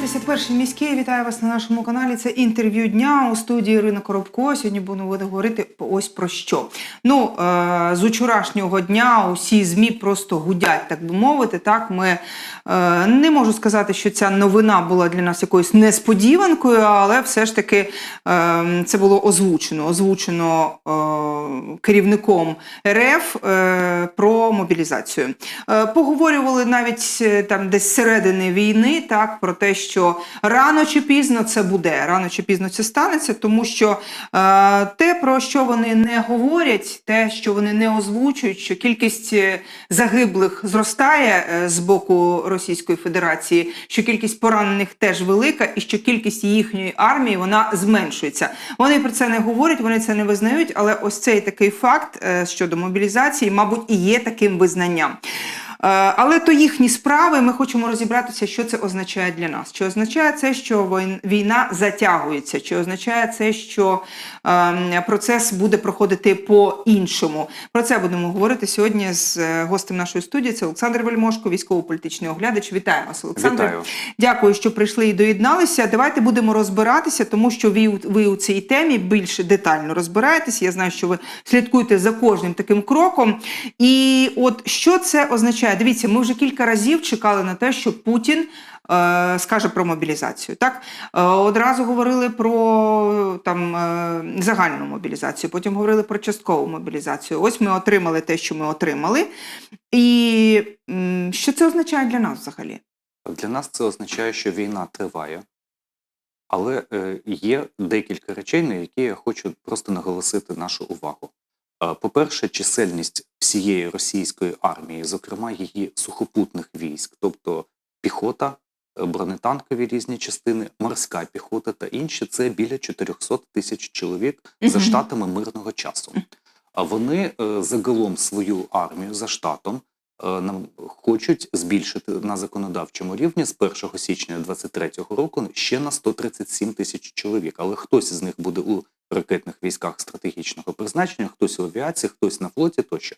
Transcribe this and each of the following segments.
дивитеся перший міський. Вітаю вас на нашому каналі. Це інтерв'ю дня у студії Ірина Коробко. Сьогодні будемо говорити ось про що. Ну е, з учорашнього дня усі змі просто гудять, так би мовити. Так ми е, не можу сказати, що ця новина була для нас якоюсь несподіванкою, але все ж таки е, це було озвучено. Озвучено керівником РФ про мобілізацію. Поговорювали навіть там десь середини війни, так про те, що рано чи пізно це буде, рано чи пізно це станеться, тому що е, те, про що вони не говорять, те, що вони не озвучують, що кількість е, загиблих зростає е, з боку Російської Федерації, що кількість поранених теж велика, і що кількість їхньої армії вона зменшується. Вони про це не говорять, вони це не визнають, але ось цей такий факт е, щодо мобілізації, мабуть, і є таким визнанням. Е, Але то їхні справи. Ми хочемо розібратися, що це означає для нас. Чи означає це, що війна затягується? Чи означає це, що е, процес буде проходити по-іншому? Про це будемо говорити сьогодні з е, гостем нашої студії. Це Олександр Вельмошко, військово-політичний оглядач. Вітаю вас, Олександр. Вітаю. Дякую, що прийшли і доєдналися. Давайте будемо розбиратися, тому що ви, ви у цій темі більш детально розбираєтесь. Я знаю, що ви слідкуєте за кожним таким кроком. І от що це означає? Дивіться, ми вже кілька разів чекали на те, що Путін. е, Скаже про мобілізацію, так Е, одразу говорили про там е, загальну мобілізацію, потім говорили про часткову мобілізацію. Ось ми отримали те, що ми отримали. І м, що це означає для нас взагалі? Для нас це означає, що війна триває, але е, є декілька речей, на які я хочу просто наголосити нашу увагу. По-перше, чисельність всієї російської армії, зокрема її сухопутних військ, тобто піхота, е, бронетанкові різні частини, морська піхота та інші, це біля 400 тисяч чоловік за штатами мирного часу. А вони е, загалом свою армію за штатом нам хочуть збільшити на законодавчому рівні з 1 січня 2023 року ще на 137 тисяч чоловік. Але хтось з них буде у ракетних військах стратегічного призначення, хтось у авіації, хтось на флоті тощо.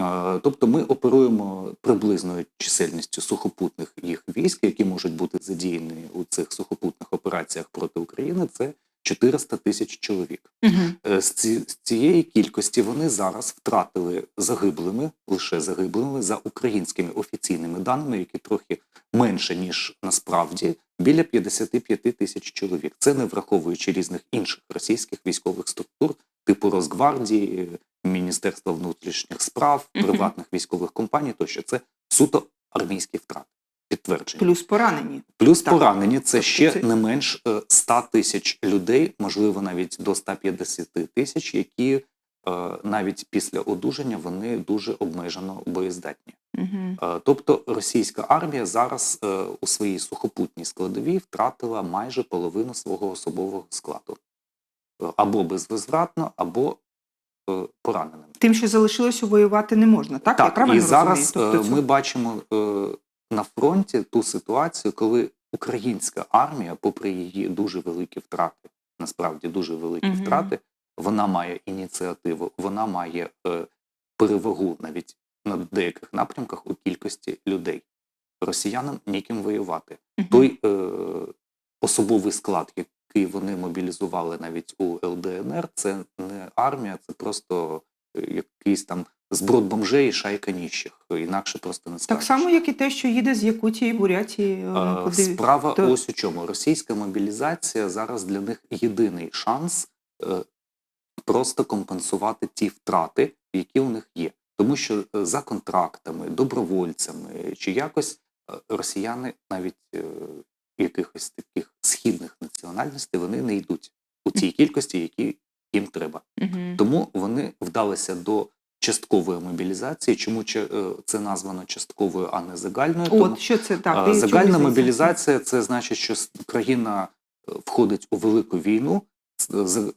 Е, Тобто ми оперуємо приблизною чисельністю сухопутних їх військ, які можуть бути задіяні у цих сухопутних операціях проти України. Це 400 тисяч чоловік. Угу. З, ці, з цієї кількості вони зараз втратили загиблими, лише загиблими за українськими офіційними даними, які трохи менше, ніж насправді, біля 55 тисяч чоловік. Це не враховуючи різних інших російських військових структур, типу Росгвардії, Міністерства внутрішніх справ, приватних військових компаній, тощо це суто армійські втрати. Підтвердження. Плюс поранені. Плюс Так. поранені це Тобто ще це- не менш е, 100 тисяч людей, можливо, навіть до 150 тисяч, які е, навіть після одужання вони дуже обмежено боєздатні. Угу. Е, Тобто російська армія зараз е, у своїй сухопутній складовій втратила майже половину свого особового складу Е, або безвозвратно, або е, пораненими. Тим, що залишилося воювати, не можна. Так, я правильно і зараз розумію? Тобто е, це- ми бачимо е, на фронті ту ситуацію, коли українська армія, попри її дуже великі втрати, насправді дуже великі Мгм. втрати, вона має ініціативу, вона має е, перевагу навіть на деяких напрямках у кількості людей. Росіянам ніким воювати. Мгм. Той е, особовий склад, який вони мобілізували навіть у ЛДНР, це не армія, це просто якийсь там зброд бомжей і шайка ніщих. Інакше просто не Так само, як і те, що їде з Якутії, Бурятії. е, Е, куди... Справа то- ось у чому. Російська мобілізація зараз для них єдиний шанс е, просто компенсувати ті втрати, які у них є. Тому що е, за контрактами, добровольцями чи якось росіяни навіть якихось таких східних національностей вони не йдуть у цій кількості, які їм треба. Мгм. Тому вони вдалися до часткової мобілізації. Чому е, це названо частковою, а не загальною? Тому- От, що це так? чому Загальна мобілізація це значить, що країна е, входить у велику війну.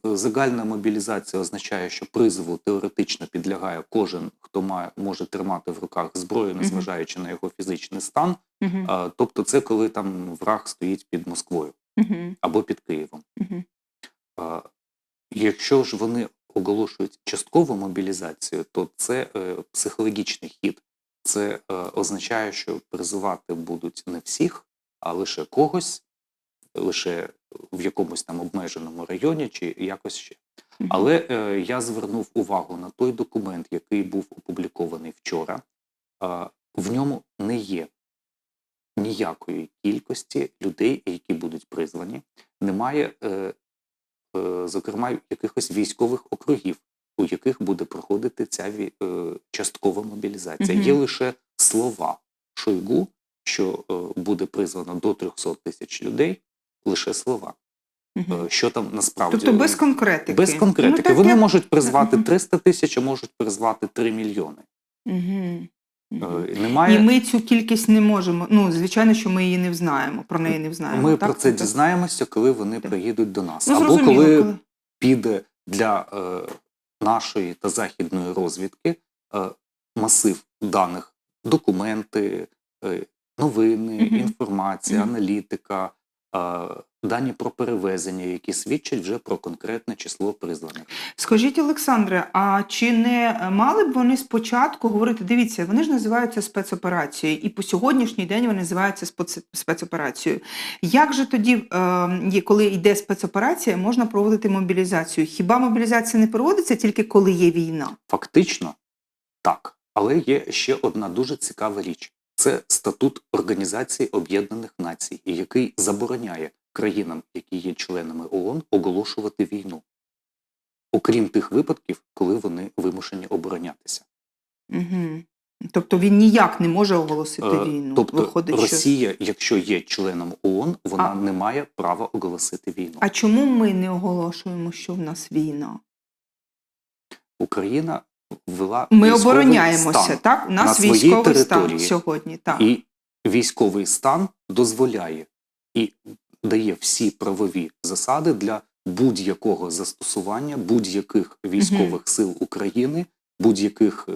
Загальна мобілізація означає, що призову теоретично підлягає кожен, хто має може тримати в руках зброю, незважаючи на його фізичний стан. Мгм. А, Тобто, це коли там враг стоїть під Москвою Мгм. або під Києвом. Мгм. А, Якщо ж вони оголошують часткову мобілізацію, то це е, психологічний хід. Це е, означає, що призивати будуть не всіх, а лише когось, лише в якомусь там обмеженому районі чи якось ще. Але е, я звернув увагу на той документ, який був опублікований вчора. Е, в ньому не є ніякої кількості людей, які будуть призвані. Немає, е, зокрема, якихось військових округів, у яких буде проходити ця е, часткова мобілізація. Мгм. Є лише слова Шойгу, що е, буде призвано до 300 тисяч людей, лише слова. Е, що там насправді Тобто без конкретики. без конкретики. Ну, так Вони як- можуть призвати Мгм. 300 тисяч, а можуть призвати 3 мільйони. Мгм. Е, Немає. І ми цю кількість не можемо. Ну, звичайно, що ми її не знаємо, про неї не знаємо. Ми так? про це дізнаємося, коли вони Так. приїдуть до нас. Ну, Або коли, коли. піде для е, нашої та західної розвідки е, масив даних, документи, е, новини, Мгм. інформація, аналітика, е, дані про перевезення, які свідчать вже про конкретне число призваних. Скажіть, Олександре, а чи не мали б вони спочатку говорити, дивіться, вони ж називаються спецоперацією, і по сьогоднішній день вони називаються спецоперацією. Як же тоді, е, коли йде спецоперація, можна проводити мобілізацію? Хіба мобілізація не проводиться тільки коли є війна? Фактично так, але є ще одна дуже цікава річ: це статут Організації Об'єднаних Націй, який забороняє країнам, які є членами ООН, оголошувати війну, окрім тих випадків, коли вони вимушені оборонятися. Угу. Тобто він ніяк не може оголосити Е, війну. Тобто Виходить, що... Росія, якщо є членом ООН, вона А- не має права оголосити війну. А чому ми не оголошуємо, що в нас війна? Україна ввела Ми обороняємося, стан. так? У нас на військовий стан сьогодні. Так. І військовий стан дозволяє і дає всі правові засади для будь-якого застосування будь-яких військових сил України, будь-яких е,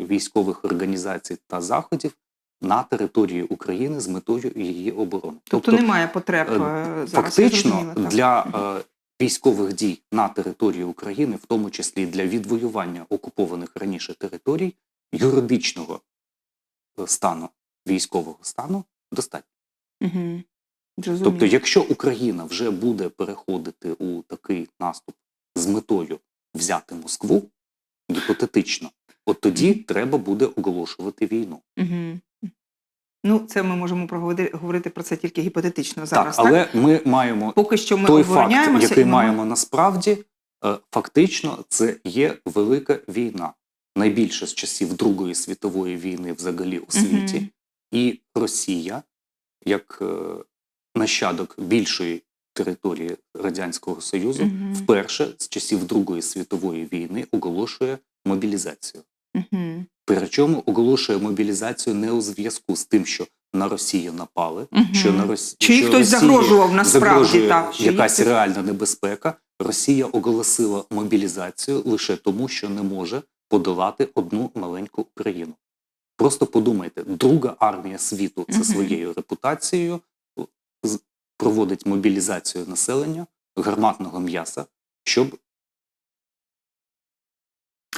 військових організацій та заходів на території України з метою її оборони. Тобто, немає потреб е, е, зараз. Фактично так. для е, військових дій на території України, в тому числі для відвоювання окупованих раніше територій, юридичного стану військового стану достатньо. Угу. Зрозуміло. Тобто, якщо Україна вже буде переходити у такий наступ з метою взяти Москву, гіпотетично, от тоді треба буде оголошувати війну. Угу. Ну, це ми можемо проговорити говорити про це тільки гіпотетично зараз. так, але ми маємо Поки що ми той факт, який ми маємо насправді, е, фактично це є велика війна. Найбільше з часів Другої світової війни взагалі у світі. Мгм. І Росія, як е, нащадок більшої території Радянського Союзу, Мгм. вперше з часів Другої світової війни оголошує мобілізацію. Мгм. Причому оголошує мобілізацію не у зв'язку з тим, що на Росію напали, Мгм. що на Росі... Чи що хтось Росії загрожував насправді так? якась хтось- реальна небезпека. Росія оголосила мобілізацію лише тому, що не може подолати одну маленьку Україну. Просто подумайте, друга армія світу це Мгм. своєю репутацією проводить мобілізацію населення гарматного м'яса, щоб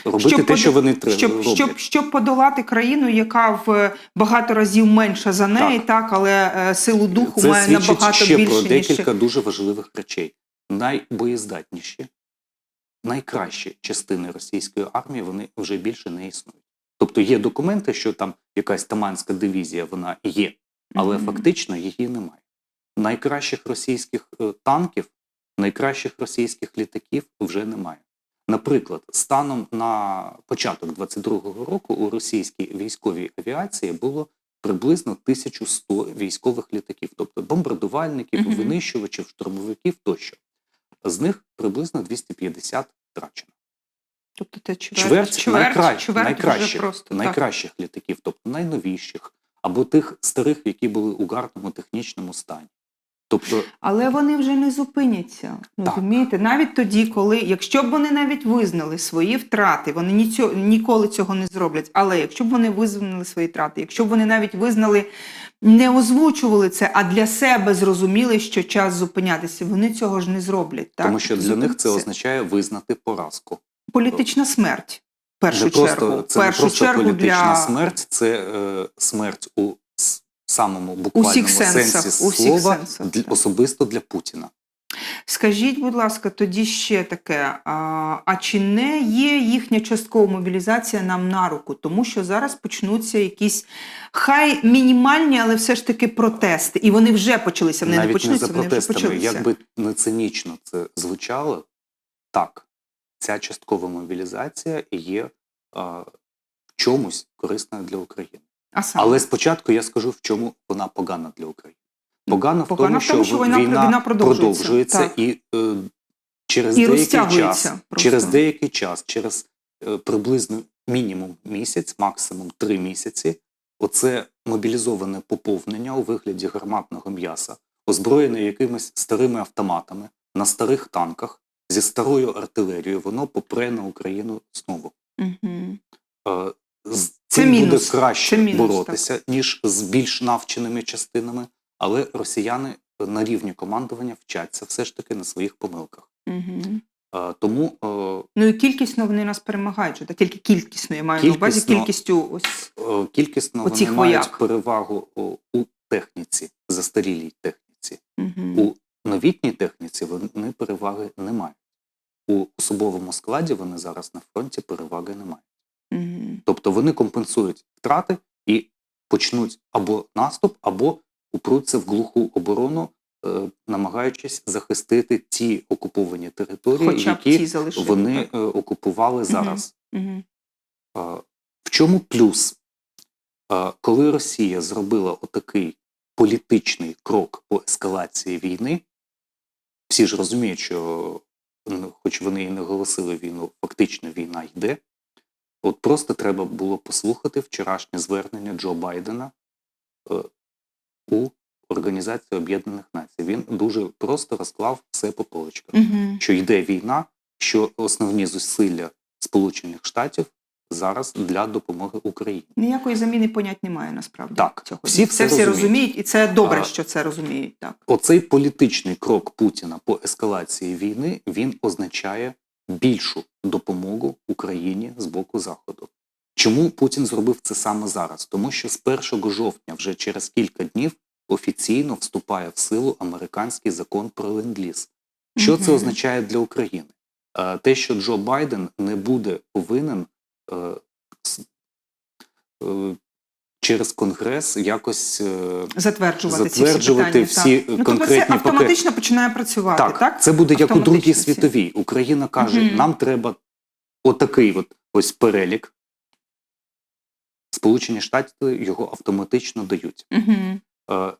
робити Щоб те, що вони тре- Щоб, роблять. щоб, щоб подолати країну, яка в багато разів менша за неї, так, але е, силу духу Це має набагато ще більше, про ніж декілька дуже важливих речей. Найбоєздатніші, найкращі частини російської армії вони вже більше не існують. Тобто є документи, що там якась таманська дивізія вона є, але Мгм. фактично її немає. Найкращих російських е, танків, найкращих російських літаків вже немає. Наприклад, станом на початок 22-го року у російській військовій авіації було приблизно 1100 військових літаків, тобто бомбардувальників, Мгм. винищувачів, штурмовиків тощо. З них приблизно 250 втрачено. Тобто це чверть, Чверть, чверть, найкращих, чверть найкращих, просто, найкращих літаків, тобто найновіших, або тих старих, які були у гарному технічному стані. Тобто Але вони вже не зупиняться. Так. Розумієте? Навіть тоді, коли, якщо б вони навіть визнали свої втрати, вони ніцьо, ніколи цього не зроблять. Але якщо б вони визнали свої втрати, якщо б вони навіть визнали, не озвучували це, а для себе зрозуміли, що час зупинятися, вони цього ж не зроблять. Так? Тому що для них це означає визнати поразку. політична смерть. Першу не чергу. просто, це не просто чергу політична для смерть, це е, смерть у самому буквальному Усіх сенсах, сенсі у всіх слова сенсах, для- особисто для Путіна. Скажіть, будь ласка, тоді ще таке: а, а чи не є їхня часткова мобілізація нам на руку? Тому що зараз почнуться якісь хай мінімальні, але все ж таки протести. І вони вже почалися. Вони Навіть не почнуться, за вони вже почалися. Як би не цинічно це звучало, так, ця часткова мобілізація є а, в чомусь корисною для України. А саме? Але спочатку я скажу, в чому вона погана для України. Погана, Погана в тому, що, війна, війна продовжується. продовжується Так. і е, через І деякий час, просто. через деякий час, через е, приблизно мінімум місяць, максимум три місяці, оце мобілізоване поповнення у вигляді гарматного м'яса, озброєне якимись старими автоматами на старих танках зі старою артилерією, воно попре на Україну знову. Мгм. Е, з Це цим мінус. буде краще Це мінус, боротися, ніж з більш навченими частинами, але росіяни на рівні командування вчаться все ж таки на своїх помилках. Е, Тому е, Ну і кількісно вони нас перемагають, так? тільки кількісно я маю на увазі кількістю ось. е, кількісно вони мають перевагу у техніці, застарілій техніці. Мгм. У новітній техніці вони переваги не мають. У особовому складі вони зараз на фронті переваги не мають. Мгм. Тобто вони компенсують втрати і почнуть або наступ, або упруться в глуху оборону, е, намагаючись захистити ті окуповані території, Хоча які ті залишили. вони е, окупували зараз. Мгм. Е, В чому плюс? Е, Коли Росія зробила отакий політичний крок по ескалації війни, всі ж розуміють, що, ну, хоч вони і не оголосили війну, фактично війна йде. От просто треба було послухати вчорашнє звернення Джо Байдена е, у Організацію Об'єднаних Націй. Він дуже просто розклав все по полочках Мгм. що йде війна, що основні зусилля Сполучених Штатів зараз для допомоги Україні. Ніякої заміни понять немає насправді. Так, цього. всі це все розуміють. розуміють, і це добре, А- що це розуміють. Так. Оцей політичний крок Путіна по ескалації війни він означає більшу допомогу Україні з боку Заходу. Чому Путін зробив це саме зараз? Тому що з 1 жовтня, вже через кілька днів, офіційно вступає в силу американський закон про ленд-ліз. Що це означає для України? Е, Те, що Джо Байден не буде повинен е, е, через Конгрес якось е, Затверджувати, ці всі питання. всі, так. е, ну, тобто конкретні це автоматично починає працювати, так? так, це буде як у Другій світовій. Україна каже, Мгм. нам треба отакий от ось перелік. Сполучені Штати його автоматично дають. Угу. Е,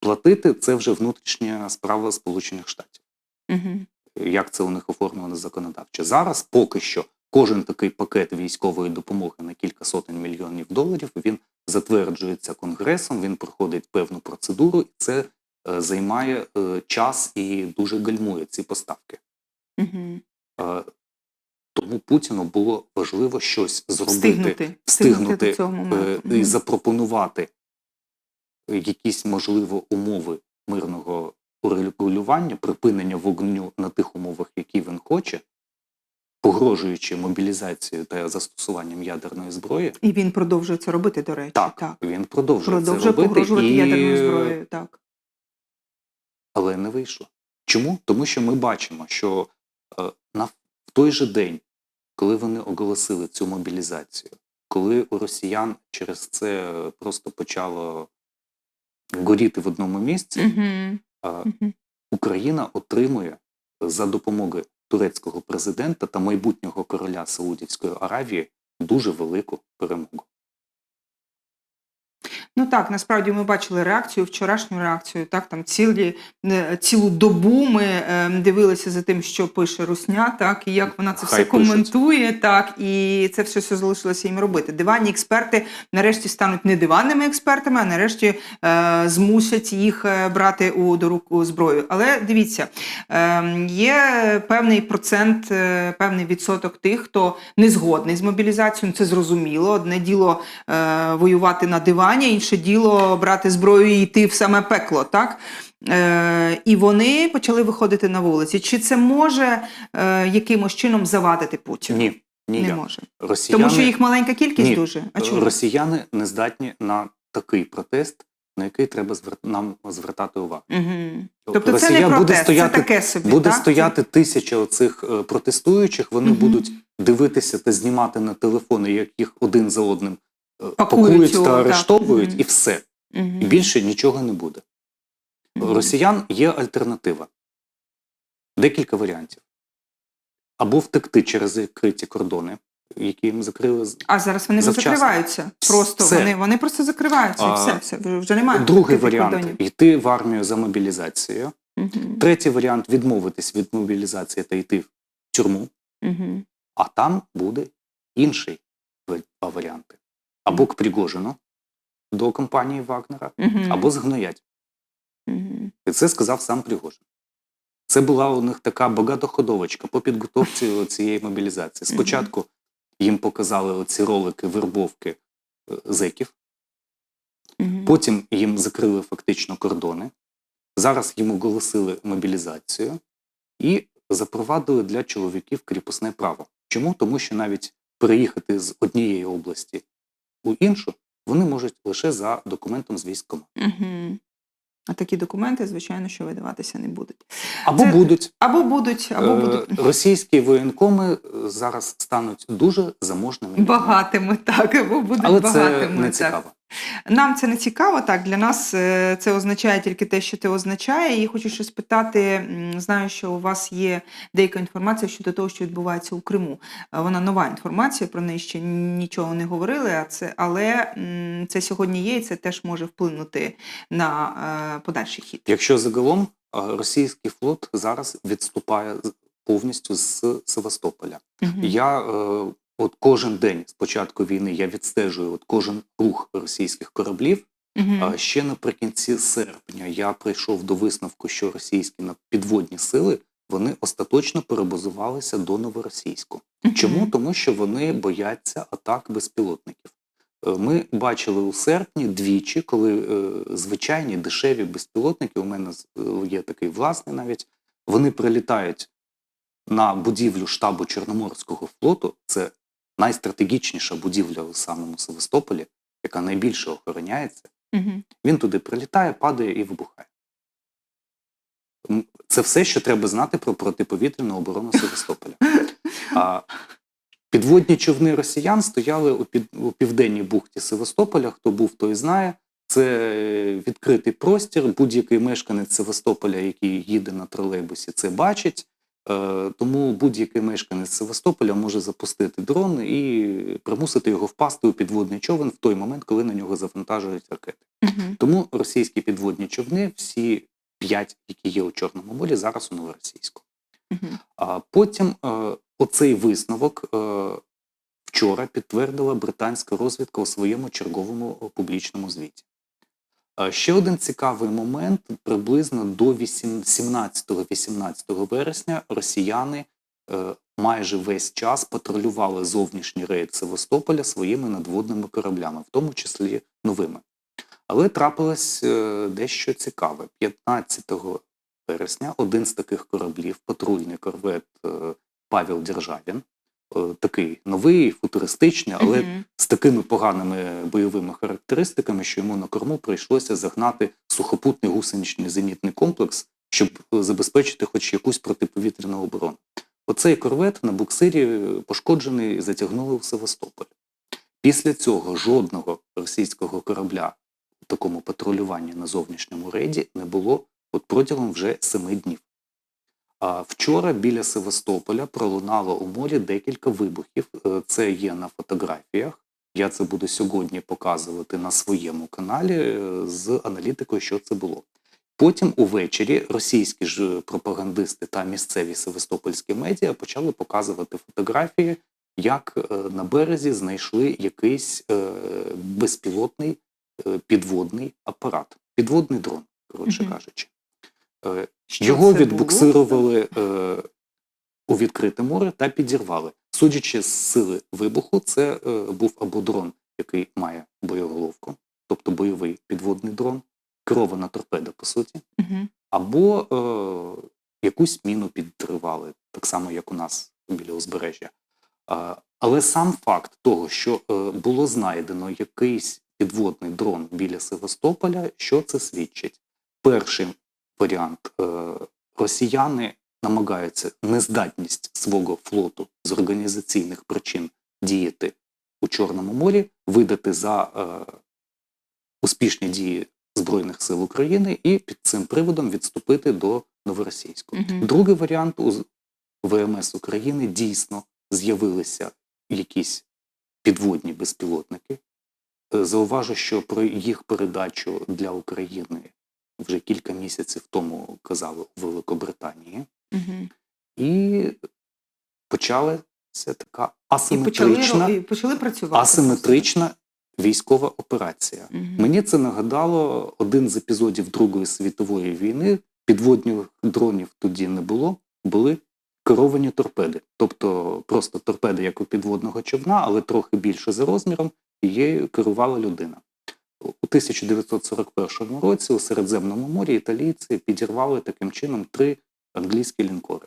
Платити це вже внутрішня справа Сполучених Штатів. Угу. Як це у них оформлено законодавчо. Зараз поки що кожен такий пакет військової допомоги на кілька сотень мільйонів доларів він затверджується конгресом, він проходить певну процедуру, і це е, займає е, час і дуже гальмує ці поставки. Угу. Тому Путіну було важливо щось зробити, Встигнути. встигнути до е, і запропонувати якісь, можливо, умови мирного урегулювання, припинення вогню на тих умовах, які він хоче, погрожуючи мобілізацією та застосуванням ядерної зброї. І він продовжує це робити, до речі. Так, так. він продовжує, Продовжує це робити, погрожувати і... ядерною зброєю. Так. але не вийшло. Чому? Тому що ми бачимо, що е, на в той же день, коли вони оголосили цю мобілізацію, коли у росіян через це просто почало горіти в одному місці, Угу. е, Угу. Україна отримує за допомогою турецького президента та майбутнього короля Саудівської Аравії дуже велику перемогу. Ну так, насправді ми бачили реакцію, вчорашню реакцію. Так, там цілі, е, цілу добу ми е, дивилися за тим, що пише Русня, так, і як вона це Хай все пишуть. коментує, так, і це все, все залишилося їм робити. Диванні експерти нарешті стануть не диванними експертами, а нарешті е, змусять їх е, брати у до рук у зброю. Але дивіться, е, є певний процент, е, певний відсоток тих, хто не згодний з мобілізацією. Це зрозуміло. Одне діло е, воювати на дивані, інше діло брати зброю і йти в саме пекло. Так? Е, і вони почали виходити на вулиці. Чи це може е, якимось чином завадити Путіну? Ні, не ніяк. може. Росіяни, Тому що їх маленька кількість Ні. дуже. А чому? росіяни не здатні на такий протест на який треба звер... нам звертати увагу. Угу. Тобто це Росія не буде стояти- це таке собі. Буде так? стояти тисяча оцих е, протестуючих, вони Мгм. будуть дивитися та знімати на телефони, як їх один за одним Пакують пакують його, та арештовують, Мгм. і все. Мгм. І більше нічого не буде. Мгм. Росіян є альтернатива. Декілька варіантів. Або втекти через відкриті кордони, які їм закрили. А зараз вони Завчасно. закриваються. Просто Все. вони, вони просто закриваються і А, все, все. Вже- немає. Другий варіант кордонів. йти в армію за мобілізацією. Мгм. Третій варіант відмовитись від мобілізації та йти в тюрму. Мгм. А там буде інший два варіанти. Або к Пригожину до компанії Вагнера, або згноять. Мгм. І це сказав сам Пригожин. Це була у них така багатоходовочка по підготовці цієї мобілізації. Спочатку їм показали оці ролики вербовки е, зеків, потім їм закрили фактично кордони. Зараз їм оголосили мобілізацію і запровадили для чоловіків кріпосне право. Чому? Тому що навіть переїхати з однієї області у іншу вони можуть лише за документом з військом. А такі документи, звичайно, що видаватися не будуть. Або Це- будуть Або будуть, або Е, будуть російські воєнкоми е, зараз стануть дуже заможними. багатими, так, або будуть Але це не цікаво. так. Нам це не цікаво. Так для нас е, це означає тільки те, що це означає. І хочу ще спитати. Знаю, що у вас є деяка інформація щодо того, що відбувається у Криму. Е, Вона нова інформація, про неї ще нічого не говорили. А це але це сьогодні є, і це теж може вплинути на е, подальший хід. Якщо загалом російський флот зараз відступає повністю з Севастополя. Мгм. Я от кожен день з початку війни я відстежую от кожен рух російських кораблів. Мгм. А ще наприкінці серпня я прийшов до висновку, що російські підводні сили вони остаточно перебазувалися до новоросійську. Мгм. Чому? Тому що вони бояться атак безпілотників. Е, Ми бачили у серпні двічі, коли е, звичайні дешеві безпілотники, у мене е, є такий власний навіть, вони прилітають на будівлю штабу Чорноморського флоту. Це найстратегічніша будівля у самому Севастополі, яка найбільше охороняється. Мгм. Він туди прилітає, падає і вибухає. Це все, що треба знати про протиповітряну оборону Севастополя. А підводні човни росіян стояли у, під, у південній бухті Севастополя. Хто був, той знає. Це відкритий простір. Будь-який мешканець Севастополя, який їде на тролейбусі, це бачить. Е, Тому будь-який мешканець Севастополя може запустити дрон і примусити його впасти у підводний човен в той момент, коли на нього завантажують ракети. Мгм. Тому російські підводні човни, всі п'ять, які є у Чорному морі, зараз у новоросійську. А потім е, оцей висновок е, вчора підтвердила британська розвідка у своєму черговому публічному звіті. Е, Ще один цікавий момент: приблизно до 17-18 вересня росіяни е, майже весь час патрулювали зовнішній рейд Севастополя своїми надводними кораблями, в тому числі новими. Але трапилось е, дещо цікаве. 15 вересня один з таких кораблів, патрульний корвет Павел Державін, такий новий, футуристичний, але Мгм. з такими поганими бойовими характеристиками, що йому на корму прийшлося загнати сухопутний гусеничний зенітний комплекс, щоб е, забезпечити хоч якусь протиповітряну оборону. Оцей корвет на буксирі е, пошкоджений затягнули в Севастополь. Після цього жодного російського корабля у такому патрулюванні на зовнішньому рейді не було от протягом вже семи днів. Вчора біля Севастополя пролунало у морі декілька вибухів. Е, Це є на фотографіях. Я це буду сьогодні показувати на своєму каналі е, з аналітикою, що це було. Потім увечері російські ж пропагандисти та місцеві севастопольські медіа почали показувати фотографії, як е, на березі знайшли якийсь е, безпілотний е, підводний апарат, підводний дрон, коротше кажучи. Е, Що Його відбуксирували е, у відкрите море та підірвали. Судячи з сили вибуху, це е, був або дрон, який має боєголовку, тобто бойовий підводний дрон, керована торпеда, по суті, або е, якусь міну підривали, так само, як у нас біля узбережжя. А, але сам факт того, що е, було знайдено якийсь підводний дрон біля Севастополя. Що це свідчить? Перший варіант е, росіяни намагаються нездатність свого флоту з організаційних причин діяти у Чорному морі, видати за е, успішні дії Збройних сил України і під цим приводом відступити до Новоросійського. Мгм. Другий варіант у ВМС України дійсно з'явилися якісь підводні безпілотники. Е, Зауважу, що про їх передачу для України вже кілька місяців тому казали у Великобританії, Мгм. і почалася така І почали, асиметрична, і почали працювати. асиметрична військова операція. Мгм. Мені це нагадало один з епізодів Другої світової війни. Підводних дронів тоді не було, були керовані торпеди. Тобто просто торпеди, як у підводного човна, але трохи більше за розміром, і її керувала людина. У 1941 році у Середземному морі італійці підірвали таким чином три англійські лінкори.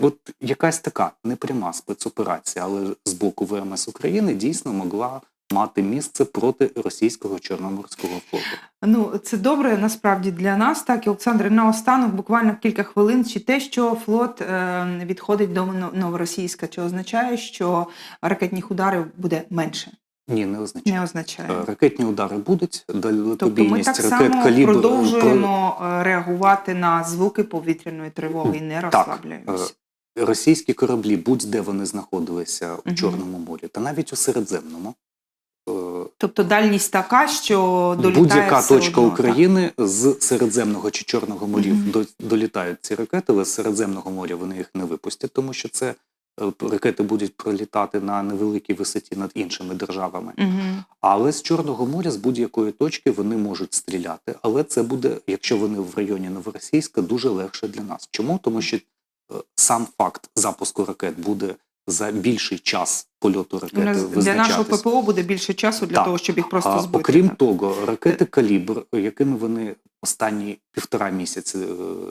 От якась така непряма спецоперація, але з боку ВМС України дійсно могла мати місце проти російського Чорноморського флоту. Ну, це добре насправді для нас. Так, і Олександр, наостанок, буквально кілька хвилин, чи те, що флот е, відходить до Новоросійська, чи означає, що ракетних ударів буде менше? Ні, не означає. Не означає. Е, Ракетні удари будуть, Тобто ми далекобійність так ракет само калібр продовжуємо е, реагувати на звуки повітряної тривоги і не Так, розслабляємося. російські кораблі, будь-де вони знаходилися у Чорному морі, та навіть у Середземному. е, Тобто дальність така, що долітає Будь-яка точка одно, України з Середземного чи Чорного морів Мгм. до, долітають ці ракети, але з Середземного моря вони їх не випустять, тому що це е, ракети будуть пролітати на невеликій висоті над іншими державами. Угу. Але з Чорного моря, з будь-якої точки вони можуть стріляти. Але це буде, якщо вони в районі Новоросійська, дуже легше для нас. Чому? Тому що е, сам факт запуску ракет буде за більший час польоту ракети нас для нашого. ППО буде більше часу для Так. того, щоб їх просто А, збити. окрім так. того, ракети калібр, якими вони останні півтора місяці е,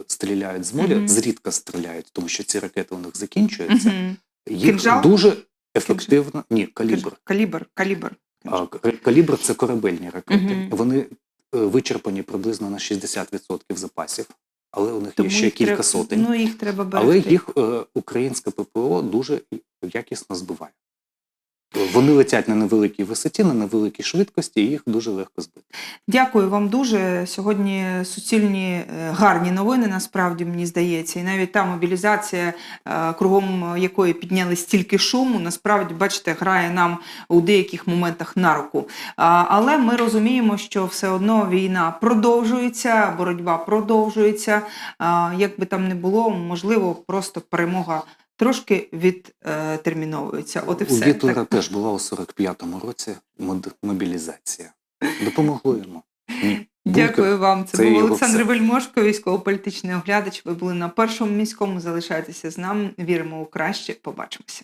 стріляють з моря, Мгм. зрідка стріляють, тому що ці ракети у них закінчуються. Мгм. Їх Кинжал? дуже ефективно. Ні, калібр. Калібр, калібр. А, Калібр це корабельні ракети. Мгм. Вони е, вичерпані приблизно на 60% запасів, але у них Тому є ще кілька треба- сотень. Ну, їх треба берегти. але їх е, українське ППО дуже якісно збиває. Вони летять на невеликій висоті, на невеликій швидкості, і їх дуже легко збити. Дякую вам дуже. Сьогодні суцільні е, гарні новини, насправді мені здається. І навіть та мобілізація, е, кругом якої підняли стільки шуму, насправді, бачите, грає нам у деяких моментах на руку. Але ми розуміємо, що все одно війна продовжується, боротьба продовжується. Як би там не було, можливо, просто перемога. Трошки відтерміновуються. От і У. Гітлера Так. теж була у 45-му році мобілізація. Допомогло йому. Ні. Дякую вам. Це, Це був Олександр. Вельмошко, військово-політичний оглядач. Ви були на першому міському. Залишайтеся з нами. Віримо у краще. Побачимося.